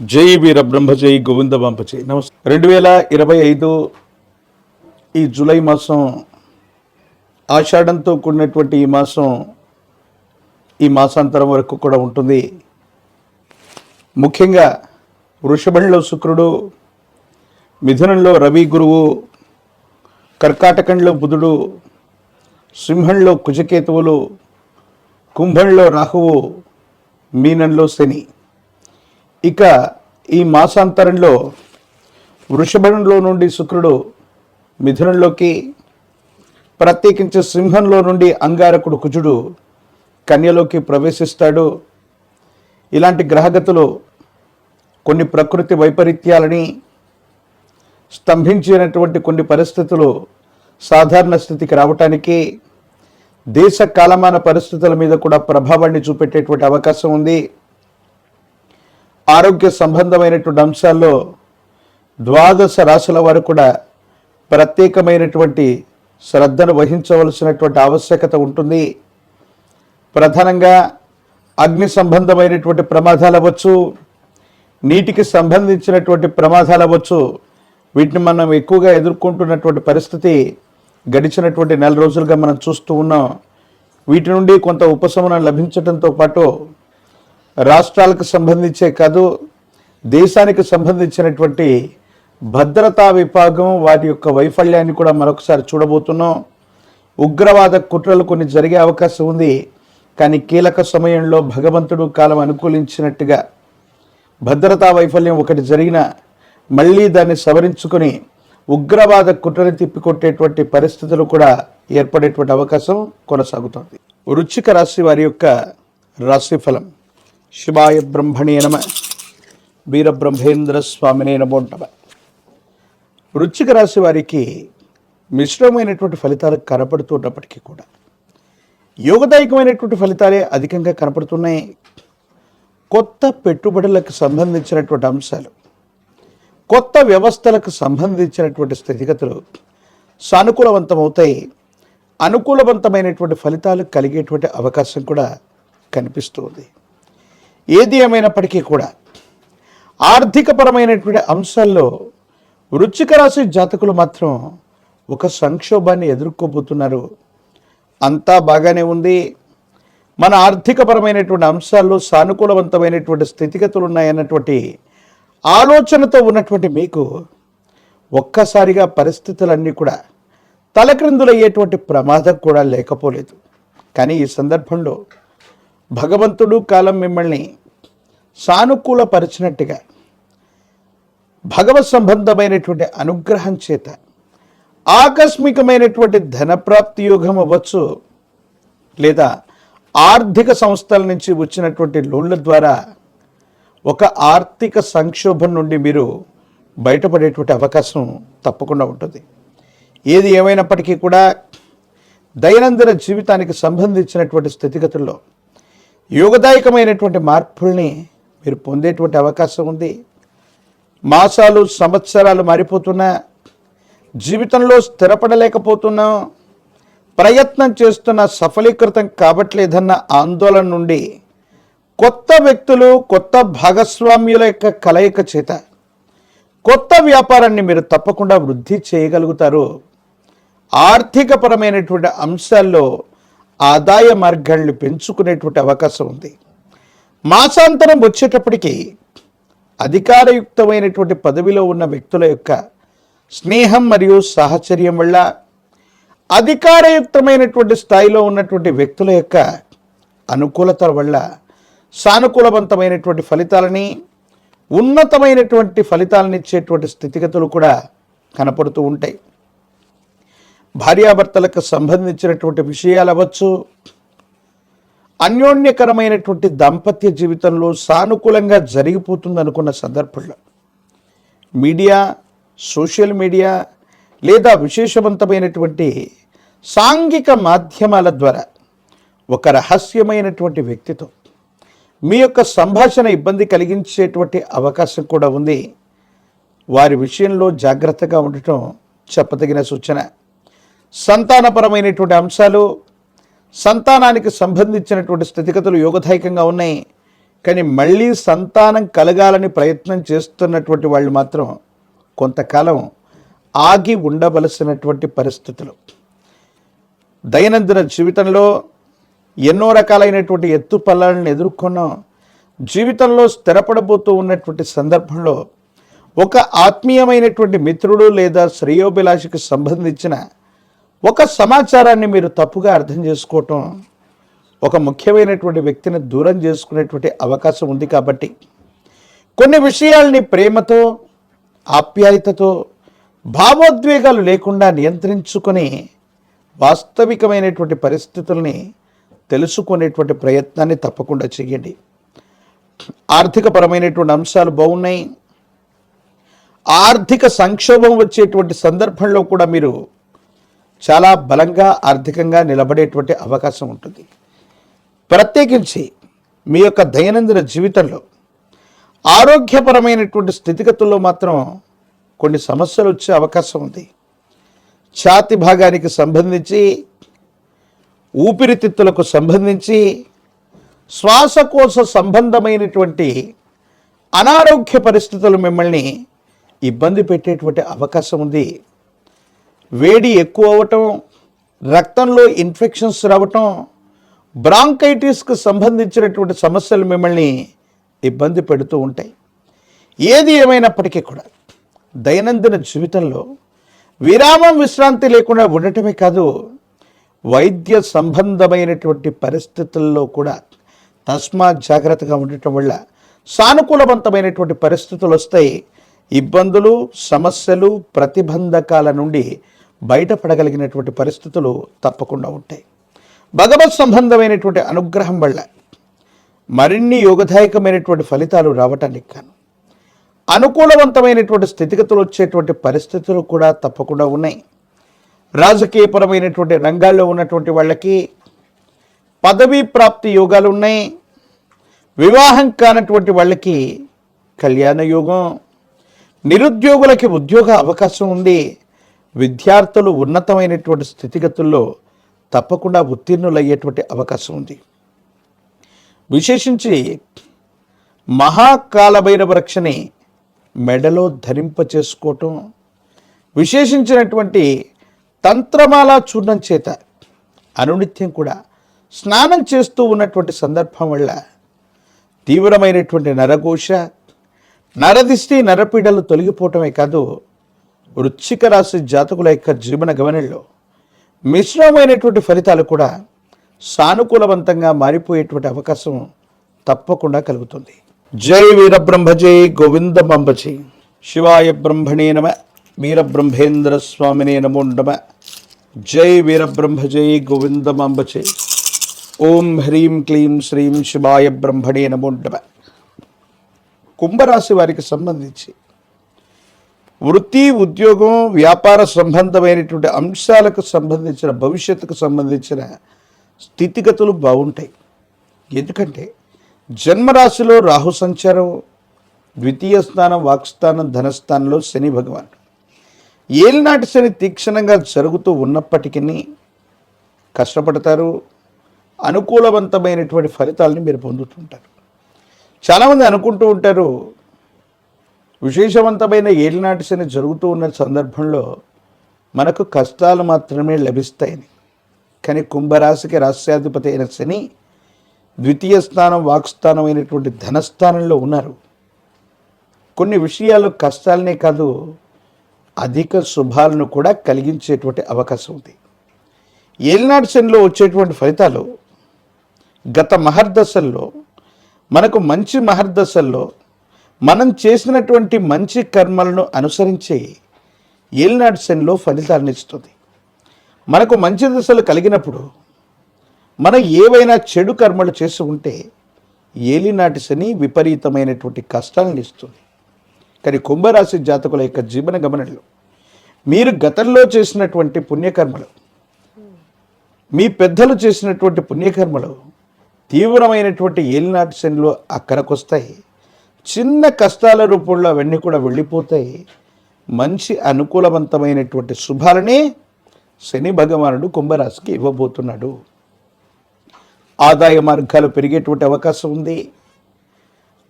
జై వీర బ్రహ్మ గోవింద బంపజై నమస్తే రెండు వేల ఇరవై ఐదు ఈ జూలై మాసం ఆషాఢంతో కూడినటువంటి ఈ మాసం ఈ మాసాంతరం వరకు కూడా ఉంటుంది. ముఖ్యంగా వృషభంలో శుక్రుడు మిథునంలో రవి గురువు కర్కాటకంలో బుధుడు సింహంలో కుజకేతువులు కుంభంలో రాహువు మీనంలో శని. ఇక ఈ మాసాంతరంలో వృషభంలో నుండి శుక్రుడు మిథునంలోకి ప్రత్యేకించి సింహంలో నుండి అంగారకుడు కుజుడు కన్యలోకి ప్రవేశిస్తాడు. ఇలాంటి గ్రహగతులు కొన్ని ప్రకృతి వైపరీత్యాలని స్తంభించినటువంటి కొన్ని పరిస్థితులు సాధారణ స్థితికి రావటానికి దేశ కాలమాన పరిస్థితుల మీద కూడా ప్రభావాన్ని చూపెట్టేటువంటి అవకాశం ఉంది. ఆరోగ్య సంబంధమైనటువంటి అంశాల్లో ద్వాదశ రాశుల వారు కూడా ప్రత్యేకమైనటువంటి శ్రద్ధను వహించవలసినటువంటి ఆవశ్యకత ఉంటుంది. ప్రధానంగా అగ్ని సంబంధమైనటువంటి ప్రమాదాలు అవ్వచ్చు నీటికి సంబంధించినటువంటి ప్రమాదాలు అవ్వచ్చు వీటిని మనం ఎక్కువగా ఎదుర్కొంటున్నటువంటి పరిస్థితి గడిచినటువంటి నెల రోజులుగా మనం చూస్తూ ఉన్నాం. వీటి నుండి కొంత ఉపశమనం లభించడంతో పాటు రాష్ట్రాలకు సంబంధించే కాదు దేశానికి సంబంధించినటువంటి భద్రతా విభాగం వాటి యొక్క వైఫల్యాన్ని కూడా మరొకసారి చూడబోతున్నాం. ఉగ్రవాద కుట్రలు కొన్ని జరిగే అవకాశం ఉంది కానీ కీలక సమయంలో భగవంతుడు కాలం అనుకూలించినట్టుగా భద్రతా వైఫల్యం ఒకటి జరిగిన మళ్ళీ దాన్ని సవరించుకొని ఉగ్రవాద కుట్రని తిప్పికొట్టేటువంటి పరిస్థితులు కూడా ఏర్పడేటువంటి అవకాశం కొనసాగుతోంది. వృచ్చిక రాశి వారి యొక్క రాశిఫలం. శివాయ బ్రహ్మణే నమ వీరబ్రహ్మేంద్ర స్వామినే నమోంటమ వృచ్చిక రాశి వారికి మిశ్రమైనటువంటి ఫలితాలు కనపడుతున్నప్పటికీ కూడా యోగదాయకమైనటువంటి ఫలితాలే అధికంగా కనపడుతున్నాయి. కొత్త పెట్టుబడులకు సంబంధించినటువంటి అంశాలు కొత్త వ్యవస్థలకు సంబంధించినటువంటి స్థితిగతులు సానుకూలవంతమవుతాయి. అనుకూలవంతమైనటువంటి ఫలితాలు కలిగేటువంటి అవకాశం కూడా కనిపిస్తుంది. ఏది ఏమైనప్పటికీ కూడా ఆర్థికపరమైనటువంటి అంశాల్లో వృచ్చిక రాశి జాతకులు మాత్రం ఒక సంక్షోభాన్ని ఎదుర్కోబోతున్నారు. అంతా బాగానే ఉంది. మన ఆర్థికపరమైనటువంటి అంశాల్లో సానుకూలవంతమైనటువంటి స్థితిగతులు ఉన్నాయన్నటువంటి ఆలోచనతో ఉన్నటువంటి మీకు ఒక్కసారిగా పరిస్థితులన్నీ కూడా తలక్రిందులయ్యేటువంటి ప్రమాదం కూడా లేకపోలేదు. కానీ ఈ సందర్భంలో భగవంతుడు కాలం మిమ్మల్ని సానుకూలపరిచినట్టుగా భగవత్ సంబంధమైనటువంటి అనుగ్రహం చేత ఆకస్మికమైనటువంటి ధనప్రాప్తి యోగం అవ్వచ్చు లేదా ఆర్థిక సంస్థల నుంచి వచ్చినటువంటి లోన్ల ద్వారా ఒక ఆర్థిక సంక్షోభం నుండి మీరు బయటపడేటువంటి అవకాశం తప్పకుండా ఉంటుంది. ఏది ఏమైనప్పటికీ కూడా దైనందిన జీవితానికి సంబంధించినటువంటి స్థితిగతుల్లో యోగదాయకమైనటువంటి మార్పుల్ని మీరు పొందేటువంటి అవకాశం ఉంది. మాసాలు సంవత్సరాలు మారిపోతున్నా జీవితంలో స్థిరపడలేకపోతున్నాం ప్రయత్నం చేస్తున్న సఫలీకృతం కావట్లేదన్న ఆందోళన నుండి కొత్త వ్యక్తులు కొత్త భాగస్వామ్యుల యొక్క కలయిక చేత కొత్త వ్యాపారాన్ని మీరు తప్పకుండా వృద్ధి చేయగలుగుతారు. ఆర్థికపరమైనటువంటి అంశాల్లో ఆదాయ మార్గాల్ని పెంచుకునేటువంటి అవకాశం ఉంది. మాసాంతరం వచ్చేటప్పటికీ అధికారయుక్తమైనటువంటి పదవిలో ఉన్న వ్యక్తుల యొక్క స్నేహం మరియు సాహచర్యం వల్ల అధికారయుక్తమైనటువంటి స్థాయిలో ఉన్నటువంటి వ్యక్తుల యొక్క అనుకూలత వల్ల సానుకూలవంతమైనటువంటి ఫలితాలని ఉన్నతమైనటువంటి ఫలితాలనిచ్చేటువంటి స్థితిగతులు కూడా కనపడుతూ ఉంటాయి. భార్యాభర్తలకు సంబంధించినటువంటి విషయాలు అవ్వచ్చు. అన్యోన్యకరమైనటువంటి దాంపత్య జీవితంలో సానుకూలంగా జరిగిపోతుంది అనుకున్న సందర్భంలో మీడియా సోషల్ మీడియా లేదా విశేషవంతమైనటువంటి సాంఘిక మాధ్యమాల ద్వారా ఒక రహస్యమైనటువంటి వ్యక్తితో మీ యొక్క సంభాషణ ఇబ్బంది కలిగించేటువంటి అవకాశం కూడా ఉంది. వారి విషయంలో జాగ్రత్తగా ఉండటం చెప్పదగిన సూచన. సంతానపరమైనటువంటి అంశాలు సంతానానికి సంబంధించినటువంటి స్థితిగతులు యోగదాయకంగా ఉన్నాయి. కానీ మళ్ళీ సంతానం కలగాలని ప్రయత్నం చేస్తున్నటువంటి వాళ్ళు మాత్రం కొంతకాలం ఆగి ఉండవలసినటువంటి పరిస్థితులు. దైనందిన జీవితంలో ఎన్నో రకాలైనటువంటి ఎత్తుపల్లాలను ఎదుర్కొన్నాం జీవితంలో స్థిరపడబోతూ ఉన్నటువంటి సందర్భంలో ఒక ఆత్మీయమైనటువంటి మిత్రుడు లేదా శ్రేయోభిలాషికి సంబంధించిన ఒక సమాచారాన్ని మీరు తప్పుగా అర్థం చేసుకోవటం ఒక ముఖ్యమైనటువంటి వ్యక్తిని దూరం చేసుకునేటువంటి అవకాశం ఉంది కాబట్టి కొన్ని విషయాల్ని ప్రేమతో ఆప్యాయతతో భావోద్వేగాలు లేకుండా నియంత్రించుకొని వాస్తవికమైనటువంటి పరిస్థితుల్ని తెలుసుకునేటువంటి ప్రయత్నాన్ని తప్పకుండా చేయండి. ఆర్థికపరమైనటువంటి అంశాలు బాగున్నాయి. ఆర్థిక సంక్షోభం వచ్చేటువంటి సందర్భంలో కూడా మీరు చాలా బలంగా ఆర్థికంగా నిలబడేటువంటి అవకాశం ఉంటుంది. ప్రత్యేకించి మీ యొక్క దైనందిన జీవితంలో ఆరోగ్యపరమైనటువంటి స్థితిగతుల్లో మాత్రం కొన్ని సమస్యలు వచ్చే అవకాశం ఉంది. ఛాతి భాగానికి సంబంధించి ఊపిరితిత్తులకు సంబంధించి శ్వాసకోశ సంబంధమైనటువంటి అనారోగ్య పరిస్థితులు మిమ్మల్ని ఇబ్బంది పెట్టేటువంటి అవకాశం ఉంది. వేడి ఎక్కువ అవ్వటం రక్తంలో ఇన్ఫెక్షన్స్ రావటం బ్రాంకైటిస్కు సంబంధించినటువంటి సమస్యలు మిమ్మల్ని ఇబ్బంది పెడుతూ ఉంటాయి. ఏది ఏమైనప్పటికీ కూడా దైనందిన జీవితంలో విరామం విశ్రాంతి లేకుండా ఉండటమే కాదు వైద్య సంబంధమైనటువంటి పరిస్థితుల్లో కూడా తస్మాత్ జాగ్రత్తగా ఉండటం వల్ల సానుకూలవంతమైనటువంటి పరిస్థితులు వస్తాయి. ఇబ్బందులు సమస్యలు ప్రతిబంధకాల నుండి బయటపడగలిగినటువంటి పరిస్థితులు తప్పకుండా ఉంటాయి. భగవత్ సంబంధమైనటువంటి అనుగ్రహం వల్ల మరిన్ని యోగదాయకమైనటువంటి ఫలితాలు రావటానికి కాను అనుకూలవంతమైనటువంటి స్థితిగతులు వచ్చేటువంటి పరిస్థితులు కూడా తప్పకుండా ఉన్నాయి. రాజకీయపరమైనటువంటి రంగాల్లో ఉన్నటువంటి వాళ్ళకి పదవీ ప్రాప్తి యోగాలు ఉన్నాయి. వివాహం కానటువంటి వాళ్ళకి కళ్యాణ యోగం నిరుద్యోగులకి ఉద్యోగ అవకాశం ఉంది. విద్యార్థులు ఉన్నతమైనటువంటి స్థితిగతుల్లో తప్పకుండా ఉత్తీర్ణులయ్యేటువంటి అవకాశం ఉంది. విశేషించి మహాకాలభైర వృక్షని మెడలో ధరింప చేసుకోవటం విశేషించినటువంటి తంత్రమాల చూర్ణం చేత అనునిత్యం కూడా స్నానం చేస్తూ ఉన్నటువంటి సందర్భం వల్ల తీవ్రమైనటువంటి నరఘోష నరదిష్టి నరపీడలు తొలగిపోవటమే కాదు వృచ్చిక రాశి జాతకుల యొక్క జీవన గమనంలో మిశ్రమైనటువంటి ఫలితాలు కూడా సానుకూలవంతంగా మారిపోయేటువంటి అవకాశం తప్పకుండా కలుగుతుంది. జై వీరబ్రహ్మజై గోవింద జై శివాయ బ్రహ్మణే నమ వీరబ్రహ్మేంద్ర స్వామినే నమో నమ. జై వీరబ్రహ్మజై గోవింద జై ఓం హ్రీం క్లీం శ్రీం శివాయ బ్రహ్మణే నమో నమ. కుంభరాశి వారికి సంబంధించి వృత్తి ఉద్యోగం వ్యాపార సంబంధమైనటువంటి అంశాలకు సంబంధించిన భవిష్యత్తుకు సంబంధించిన స్థితిగతులు బాగుంటాయి. ఎందుకంటే జన్మరాశిలో రాహు సంచారం ద్వితీయ స్థానం వాక్స్థానం ధనస్థానంలో శని భగవాన్ ఏలినాటి శని తీక్షణంగా జరుగుతూ ఉన్నప్పటికీ కష్టపడతారు అనుకూలవంతమైనటువంటి ఫలితాలని మీరు పొందుతుంటారు. చాలామంది అనుకుంటూ ఉంటారు విశేషవంతమైన ఏలినాటి శని జరుగుతూ ఉన్న సందర్భంలో మనకు కష్టాలు మాత్రమే లభిస్తాయని. కానీ కుంభరాశికి రాష్ట్రాధిపతి అయిన శని ద్వితీయ స్థానం వాక్స్థానం అయినటువంటి ధనస్థానంలో ఉన్నారు. కొన్ని విషయాలు కష్టాలనే కాదు అధిక శుభాలను కూడా కలిగించేటువంటి అవకాశం ఉంది. ఏలినాటి శనిలో వచ్చేటువంటి ఫలితాలు గత మహర్దశల్లో మనకు మంచి మహర్దశల్లో మనం చేసినటువంటి మంచి కర్మలను అనుసరించి ఏలినాటి శనిలో ఫలితాలను ఇస్తుంది. మనకు మంచి దశలు కలిగినప్పుడు మనం ఏవైనా చెడు కర్మలు చేసి ఉంటే ఏలినాటి శని విపరీతమైనటువంటి కష్టాలను ఇస్తుంది. కానీ కుంభరాశి జాతకుల యొక్క జీవన గమనంలో మీరు గతంలో చేసినటువంటి పుణ్యకర్మలు మీ పెద్దలు చేసినటువంటి పుణ్యకర్మలు తీవ్రమైనటువంటి ఏలినాటి శనిలో అక్కడికి చిన్న కష్టాల రూపంలో అవన్నీ కూడా వెళ్ళిపోతాయి. మంచి అనుకూలవంతమైనటువంటి శుభాలనే శని భగవానుడు కుంభరాశికి ఇవ్వబోతున్నాడు. ఆదాయ మార్గాలు పెరిగేటువంటి అవకాశం ఉంది.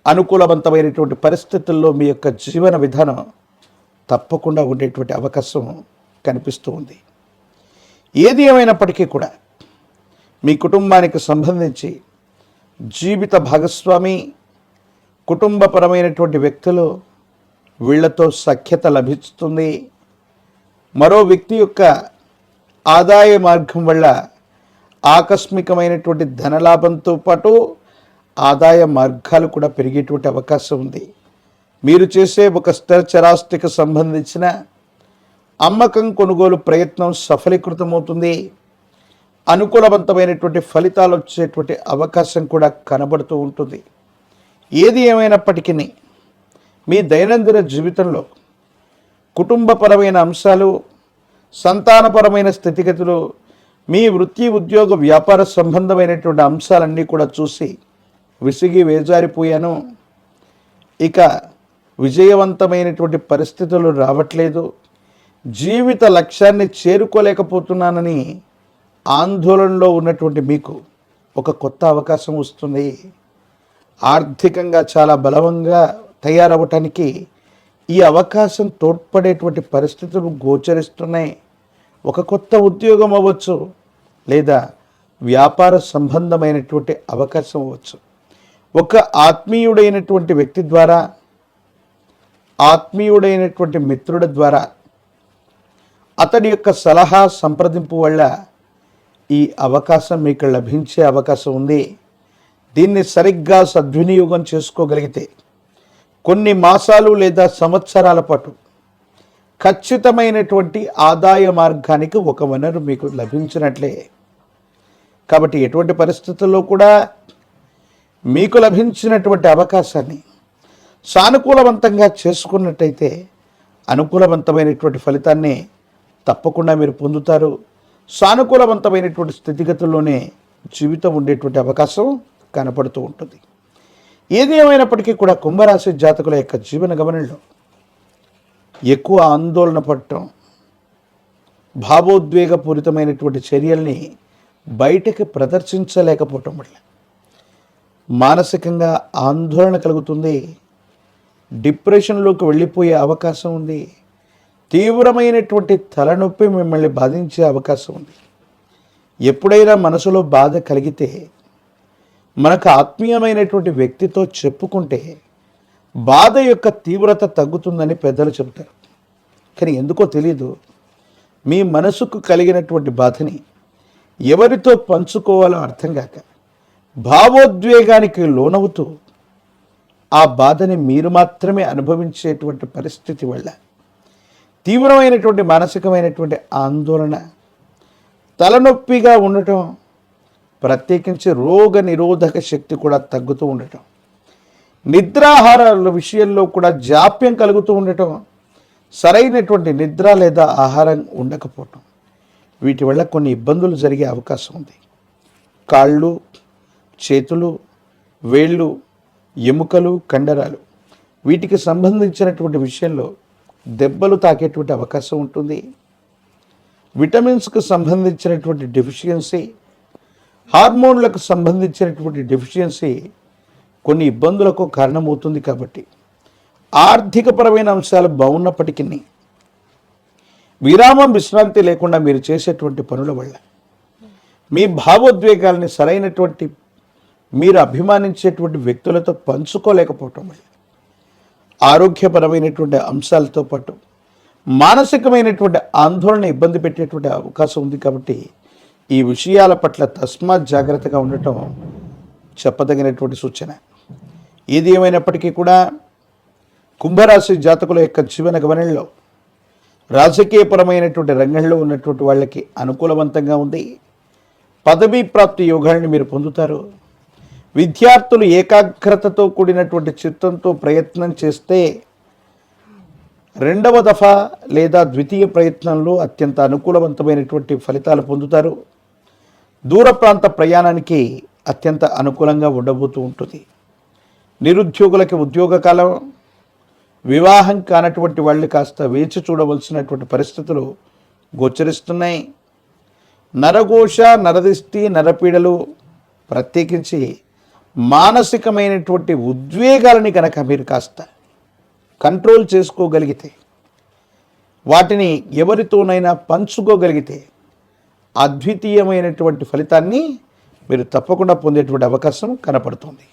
అనుకూలవంతమైనటువంటి పరిస్థితుల్లో మీ యొక్క జీవన విధానం తప్పకుండా ఉండేటువంటి అవకాశం కనిపిస్తూ ఉంది. ఏది ఏమైనప్పటికీ కూడా మీ కుటుంబానికి సంబంధించి జీవిత భాగస్వామి కుటుంబపరమైనటువంటి వ్యక్తులు వీళ్ళతో సఖ్యత లభిస్తుంది. మరో వ్యక్తి యొక్క ఆదాయ మార్గం వల్ల ఆకస్మికమైనటువంటి ధనలాభంతో పాటు ఆదాయ మార్గాలు కూడా పెరిగేటువంటి అవకాశం ఉంది. మీరు చేసే ఒక స్థిరచరాస్తికి సంబంధించిన అమ్మకం కొనుగోలు ప్రయత్నం సఫలీకృతమవుతుంది. అనుకూలవంతమైనటువంటి ఫలితాలు వచ్చేటువంటి అవకాశం కూడా కనబడుతూ ఉంటుంది. ఏది ఏమైనప్పటికీ మీ దైనందిన జీవితంలో కుటుంబపరమైన అంశాలు సంతానపరమైన స్థితిగతులు మీ వృత్తి ఉద్యోగ వ్యాపార సంబంధమైనటువంటి అంశాలన్నీ కూడా చూసి విసిగి వేజారిపోయాను. ఇక విజయవంతమైనటువంటి పరిస్థితులు రావట్లేదు. జీవిత లక్ష్యాన్ని చేరుకోలేకపోతున్నానని ఆందోళనలో ఉన్నటువంటి మీకు ఒక కొత్త అవకాశం వస్తుంది. ఆర్థికంగా చాలా బలవంగా తయారవటానికి ఈ అవకాశం తోడ్పడేటువంటి పరిస్థితులు గోచరిస్తున్నాయి. ఒక కొత్త ఉద్యోగం అవ్వచ్చు లేదా వ్యాపార సంబంధమైనటువంటి అవకాశం అవ్వచ్చు. ఒక ఆత్మీయుడైనటువంటి వ్యక్తి ద్వారా ఆత్మీయుడైనటువంటి మిత్రుడి ద్వారా అతడి యొక్క సలహా సంప్రదింపు వల్ల ఈ అవకాశం మీకు లభించే అవకాశం ఉంది. దీన్ని సరిగ్గా సద్వినియోగం చేసుకోగలిగితే కొన్ని మాసాలు లేదా సంవత్సరాల పాటు ఖచ్చితమైనటువంటి ఆదాయ మార్గానికి ఒక వనరు మీకు లభించినట్లే. కాబట్టి ఎటువంటి పరిస్థితుల్లో కూడా మీకు లభించినటువంటి అవకాశాన్ని సానుకూలవంతంగా చేసుకున్నట్టయితే అనుకూలవంతమైనటువంటి ఫలితాన్ని తప్పకుండా మీరు పొందుతారు. సానుకూలవంతమైనటువంటి స్థితిగతుల్లోనే జీవితం ఉండేటువంటి అవకాశం కనపడుతూ ఉంటుంది. ఏది ఏమైనప్పటికీ కూడా కుంభరాశి జాతకుల యొక్క జీవన గమనంలో ఎక్కువ ఆందోళన పడటం భావోద్వేగపూరితమైనటువంటి చర్యల్ని బయటకి ప్రదర్శించలేకపోవటం వల్ల మానసికంగా ఆందోళన కలుగుతుంది డిప్రెషన్లోకి వెళ్ళిపోయే అవకాశం ఉంది తీవ్రమైనటువంటి తలనొప్పి మిమ్మల్ని బాధించే అవకాశం ఉంది. ఎప్పుడైనా మనసులో బాధ కలిగితే మనకు ఆత్మీయమైనటువంటి వ్యక్తితో చెప్పుకుంటే బాధ యొక్క తీవ్రత తగ్గుతుందని పెద్దలు చెబుతారు. కానీ ఎందుకో తెలియదు మీ మనసుకు కలిగినటువంటి బాధని ఎవరితో పంచుకోవాలో అర్థం కాక భావోద్వేగానికి లోనవుతూ ఆ బాధని మీరు మాత్రమే అనుభవించేటువంటి పరిస్థితి వల్ల తీవ్రమైనటువంటి మానసికమైనటువంటి ఆందోళన తలనొప్పిగా ఉండటం ప్రత్యేకించి రోగ నిరోధక శక్తి కూడా తగ్గుతూ ఉండటం. నిద్రాహారాల విషయంలో కూడా జాప్యం కలుగుతూ ఉండటం. సరైనటువంటి నిద్ర లేదా ఆహారం ఉండకపోవటం. వీటి వల్ల కొన్ని ఇబ్బందులు జరిగే అవకాశం ఉంది. కాళ్ళు చేతులు వేళ్ళు ఎముకలు కండరాలు వీటికి సంబంధించినటువంటి విషయంలో దెబ్బలు తాకేటువంటి అవకాశం ఉంటుంది. విటమిన్స్కు సంబంధించినటువంటి డెఫిషియన్సీ హార్మోన్లకు సంబంధించినటువంటి డెఫిషియన్సీ కొన్ని ఇబ్బందులకు కారణమవుతుంది కాబట్టి ఆర్థికపరమైన అంశాలు బాగున్నప్పటికీ విరామం విశ్రాంతి లేకుండా మీరు చేసేటువంటి పనుల వల్ల మీ భావోద్వేగాల్ని సరైనటువంటి మీరు అభిమానించేటువంటి వ్యక్తులతో పంచుకోలేకపోవటం వల్ల ఆరోగ్యపరమైనటువంటి అంశాలతో పాటు మానసికమైనటువంటి ఆందోళన ఇబ్బంది పెట్టేటువంటి అవకాశం ఉంది కాబట్టి ఈ విషయాల పట్ల తస్మాత్ జాగ్రత్తగా ఉండటం చెప్పదగినటువంటి సూచన. ఏది ఏమైనప్పటికీ కూడా కుంభరాశి జాతకుల యొక్క జీవన గమనంలో రాజకీయపరమైనటువంటి రంగంలో ఉన్నటువంటి వాళ్ళకి అనుకూలవంతంగా ఉంది. పదవీ ప్రాప్తి యోగాన్ని మీరు పొందుతారు. విద్యార్థులు ఏకాగ్రతతో కూడినటువంటి చిత్తంతో ప్రయత్నం చేస్తే రెండవ దఫా లేదా ద్వితీయ ప్రయత్నంలో అత్యంత అనుకూలవంతమైనటువంటి ఫలితాలు పొందుతారు. దూర ప్రాంత ప్రయాణానికి అత్యంత అనుకూలంగా ఉండబోతూ ఉంటుంది. నిరుద్యోగులకి ఉద్యోగ కాలం వివాహం కానటువంటి వాళ్ళు కాస్త వేచి చూడవలసినటువంటి పరిస్థితులు గోచరిస్తున్నాయి. నరఘోష నరదిష్టి నరపీడలు ప్రత్యేకించి మానసికమైనటువంటి ఉద్వేగాలని కనుక మీరు కాస్త కంట్రోల్ చేసుకోగలిగితే వాటిని ఎవరితోనైనా పంచుకోగలిగితే అద్వితీయమైనటువంటి ఫలితాన్ని మీరు తప్పకుండా పొందేటువంటి అవకాశం కనపడుతుంది.